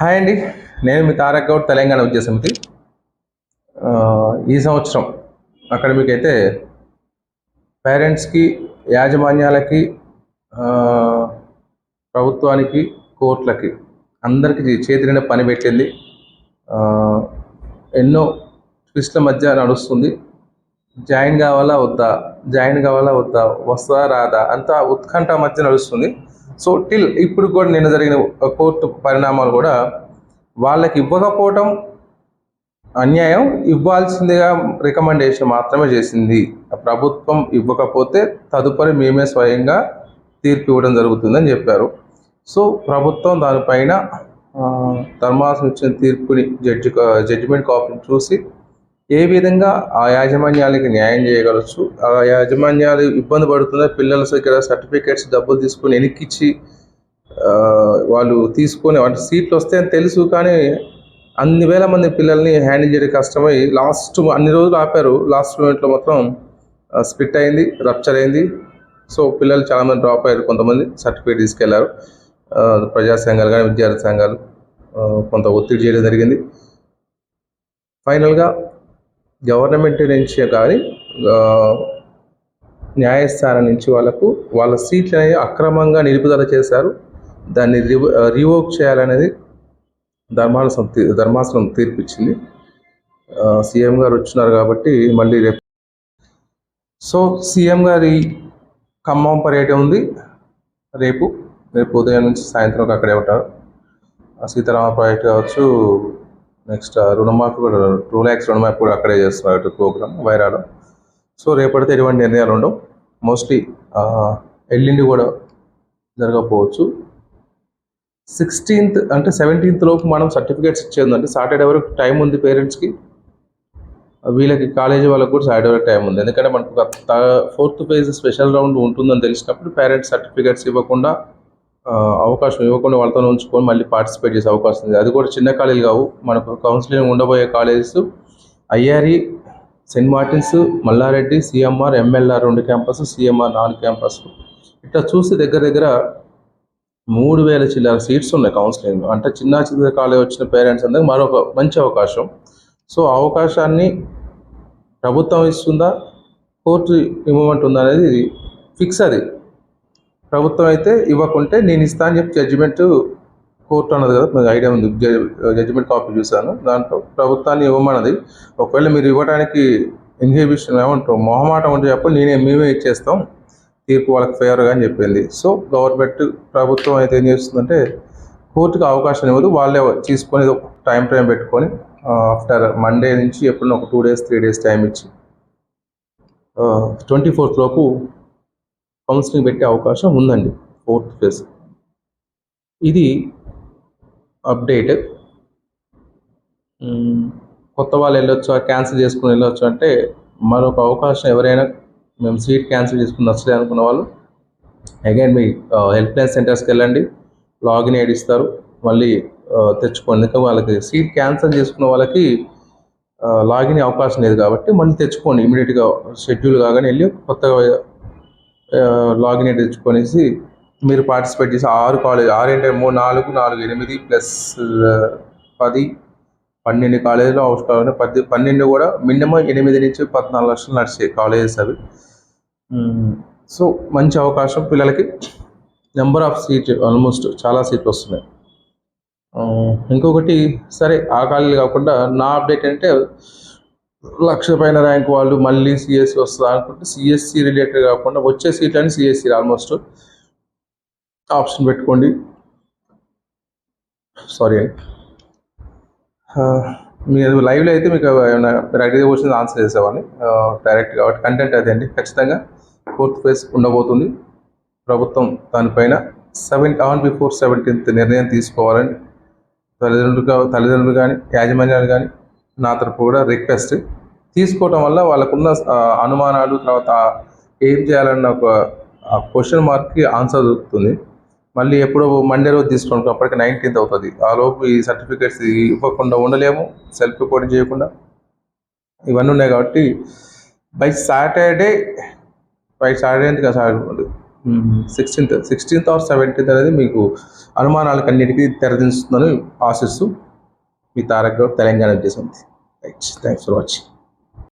Hi అండి. నేను మీ తారక్ గౌడ్ తెలంగాణ విద్యా సమితి. ఈ సంవత్సరం అకాడమిక్ అయితే పేరెంట్స్కి యాజమాన్యాలకి ప్రభుత్వానికి కోర్టులకి అందరికీ చేతి నిండా పని పెట్టింది. ఎన్నో ట్విస్ట్ల మధ్య నడుస్తుంది. జాయిన్ కావాలా వద్దా? జాయిన్ కావాలా వద్దా? వస్తుందా రాదా? అంతా ఉత్కంఠ మధ్య నడుస్తుంది. సో టిల్ ఇప్పుడు కూడా నిన్న జరిగిన కోర్టు పరిణామాలు కూడా వాళ్ళకి ఇవ్వకపోవటం అన్యాయం. ఇవ్వాల్సిందిగా రికమెండేషన్ మాత్రమే చేసింది. ప్రభుత్వం ఇవ్వకపోతే తదుపరి మేమే స్వయంగా తీర్పు ఇవ్వడం జరుగుతుందని చెప్పారు. సో ప్రభుత్వం దానిపైన ధర్మాసం ధర్మాసనం ఇచ్చిన తీర్పుని జడ్జి జడ్జిమెంట్ కాపీని చూసి ఏ విధంగా ఆ యాజమాన్యాలకి న్యాయం చేయగలచ్చు? ఆ యాజమాన్యాలు ఇబ్బంది పడుతుందా పిల్లల దగ్గర సర్టిఫికేట్స్ డబ్బులు తీసుకొని వెనక్కిచ్చి వాళ్ళు తీసుకొని అంటే సీట్లు వస్తాయని తెలుసు కానీ అన్ని వేల మంది పిల్లల్ని హ్యాండిల్ చేయడం కష్టమై లాస్ట్ అన్ని రోజులు ఆపారు. లాస్ట్ మూమెంట్లో మాత్రం స్ప్లిట్ అయింది రప్చర్ అయింది. సో పిల్లలు చాలామంది డ్రాప్ అయ్యారు. కొంతమంది సర్టిఫికేట్ తీసుకెళ్ళారు. ప్రజా సంఘాలు కానీ విద్యార్థి సంఘాలు కొంత ఒత్తిడి చేయడం జరిగింది. ఫైనల్గా గవర్నమెంట్ నుంచి కానీ న్యాయస్థానం నుంచి వాళ్ళకు వాళ్ళ సీట్లు అనేవి అక్రమంగా నిలుపుదల చేశారు. దాన్ని రివ రివోక్ చేయాలనేది ధర్మాసనం ధర్మాసనం తీర్పిచ్చింది. సీఎం గారు వచ్చినారు కాబట్టి మళ్ళీ రేపు. సో సీఎం గారి ఖమ్మం పర్యటన ఉంది. రేపు రేపు ఉదయం నుంచి సాయంత్రం అక్కడే ఉంటారు. సీతారామ ప్రాజెక్ట్ కావచ్చు నెక్స్ట్ రుణమాఫీ కూడా టూ ల్యాక్స్ రుణమాఫీ కూడా అక్కడే చేస్తున్నారు ప్రోగ్రామ్ వైరాలో. సో రేపటితో ఎటువంటి నిర్ణయాలు ఉండవు. మోస్ట్లీ ఎల్లుండి కూడా జరగకపోవచ్చు. సిక్స్టీన్త్ అంటే సెవెంటీన్త్ లోపు మనం సర్టిఫికేట్స్ ఇచ్చేది అంటే సాటర్డే వరకు టైం ఉంది పేరెంట్స్కి వీళ్ళకి కాలేజీ వాళ్ళకి కూడా సాటర్డే వరకు టైం ఉంది. ఎందుకంటే మనకు ఫోర్త్ ఫేజ్ స్పెషల్ రౌండ్ ఉంటుందని తెలిసినప్పుడు పేరెంట్స్ సర్టిఫికేట్స్ ఇవ్వకుండా అవకాశం ఇవ్వకుండా వాళ్ళతో ఉంచుకొని మళ్ళీ పార్టిసిపేట్ చేసే అవకాశం ఉంది. అది కూడా చిన్న కాలేజీలు కావు. మనకు counselling ఉండబోయే colleges I R E Saint Martin's Malla Reddy C M R M L R రెండు క్యాంపస్ సిఎంఆర్ నాలుగు క్యాంపస్. ఇట్లా చూసి దగ్గర దగ్గర మూడు వేల చిల్లర సీట్స్ ఉన్నాయి కౌన్సిలింగ్ అంటే చిన్న చిన్న కాలేజ్ వచ్చిన పేరెంట్స్ అందరికి మరొక మంచి అవకాశం. సో ఆ అవకాశాన్ని ప్రభుత్వం ఇస్తుందా? కోర్టు ఇవ్వమంటుందా అనేది ఫిక్స్ అది. ప్రభుత్వం అయితే ఇవ్వకుంటే నేను ఇస్తా అని చెప్పి జడ్జిమెంట్ కోర్టు అన్నది కదా మీకు ఐడియా ఉంది. జడ్జిమెంట్ కాపీ చూశాను. దాంట్లో ప్రభుత్వాన్ని ఇవ్వమన్నది. ఒకవేళ మీరు ఇవ్వడానికి ఇన్హిబిషన్ ఏమంటారు మొహమాటం ఉంటే చెప్పి నేనే మేమే ఇచ్చేస్తాం. తీర్పు వాళ్ళకి ఫేవర్గా అని చెప్పింది. సో గవర్నమెంట్ ప్రభుత్వం అయితే ఏం చేస్తుందంటే కోర్టుకు అవకాశం ఇవ్వదు. వాళ్ళే తీసుకొని ఏదో టైం ఫ్రేమ్ పెట్టుకొని ఆఫ్టర్ మండే నుంచి ఎప్పుడైనా ఒక two days three days time ఇచ్చి ట్వంటీ ఫోర్త్ లోపు కౌన్సిలింగ్ పెట్టే అవకాశం ఉందండి ఫోర్త్ ఫేజ్ ఇది అప్డేట్ మ్మ్. కొత్త వాళ్ళు వెళ్ళొచ్చు క్యాన్సిల్ చేసుకుని వెళ్ళొచ్చు అంటే మరొక అవకాశం ఎవరైనా మేము సీట్ క్యాన్సిల్ చేసుకుని నచ్చలే అనుకున్న వాళ్ళు అగైన్ మీ హెల్ప్ లైన్ సెంటర్స్కి వెళ్ళండి లాగిన్ ఐడి ఇస్తారు మళ్ళీ తెచ్చుకోండి. ఎందుకంటే వాళ్ళకి సీట్ క్యాన్సిల్ చేసుకున్న వాళ్ళకి లాగిన్ అవకాశం లేదు కాబట్టి మళ్ళీ తెచ్చుకోండి ఇమీడియట్గా షెడ్యూల్ కాగానే వెళ్ళి కొత్తగా లాగిన్ ఐడి తెచ్చుకొనేసి మీరు పార్టిసిపేట్ చేసి ఆరు కాలేజ్ ఆరు అంటే మూడు నాలుగు నాలుగు ఎనిమిది ప్లస్ పది పన్నెండు కాలేజీలు అవసరం పది పన్నెండు కూడా మినిమం ఎనిమిది నుంచి పద్నాలుగు లక్షలు నడిచే కాలేజెస్ అవి. సో మంచి అవకాశం పిల్లలకి. నెంబర్ ఆఫ్ సీట్ ఆల్మోస్ట్ చాలా సీట్లు వస్తున్నాయి. ఇంకొకటి సరే ఆ కాలేజీలు కాకుండా నా అప్డేట్ అంటే లక్ష పైన ర్యాంక్ వాళ్ళు మళ్ళీ సిఎస్సి వస్తుందా అనుకుంటే సిఎస్సి రిలేటెడ్ కాకుండా వచ్చే సీట్లు అని సిఎస్సి ఆల్మోస్ట్ ఆప్షన్ పెట్టుకోండి. సారీ అండి మీరు లైవ్లో అయితే మీకు ఏమైనా మీరు అడిగే క్వశ్చన్ ఆన్సర్ చేసేవాడిని. డైరెక్ట్ కాబట్టి కంటెంట్ అదే అండి. ఖచ్చితంగా ఫోర్త్ ఫేజ్ ఉండబోతుంది. ప్రభుత్వం దానిపైన సెవెన్ ఆన్ బిఫోర్ సెవెంటీన్త్ నిర్ణయం తీసుకోవాలని తల్లిదండ్రులు తల్లిదండ్రులు కానీ యాజమాన్యాలు కానీ నా తరపు కూడా రిక్వెస్ట్ తీసుకోవటం వల్ల వాళ్ళకున్న అనుమానాలు తర్వాత ఏం చేయాలన్న ఒక క్వశ్చన్ మార్క్కి ఆన్సర్ దొరుకుతుంది. మళ్ళీ ఎప్పుడో మండే రోజు తీసుకోండి అప్పటికి నైన్టీన్త్ అవుతుంది. ఆ లోపు ఈ సర్టిఫికేట్స్ ఇవ్వకుండా ఉండలేము సెల్ఫ్ రిపోర్టింగ్ చేయకుండా. ఇవన్నీ ఉన్నాయి కాబట్టి by Saturday by Saturday Saturday sixteenth sixteenth or seventeenth అనేది మీకు అనుమానాలకు అన్నిటికీ తెరదిస్తుందని ఆశిస్తూ మీ తారక్ గౌడ్ తెలంగాణ ఉద్దేశం రైట్ థ్యాంక్స్ ఫర్ వాచింగ్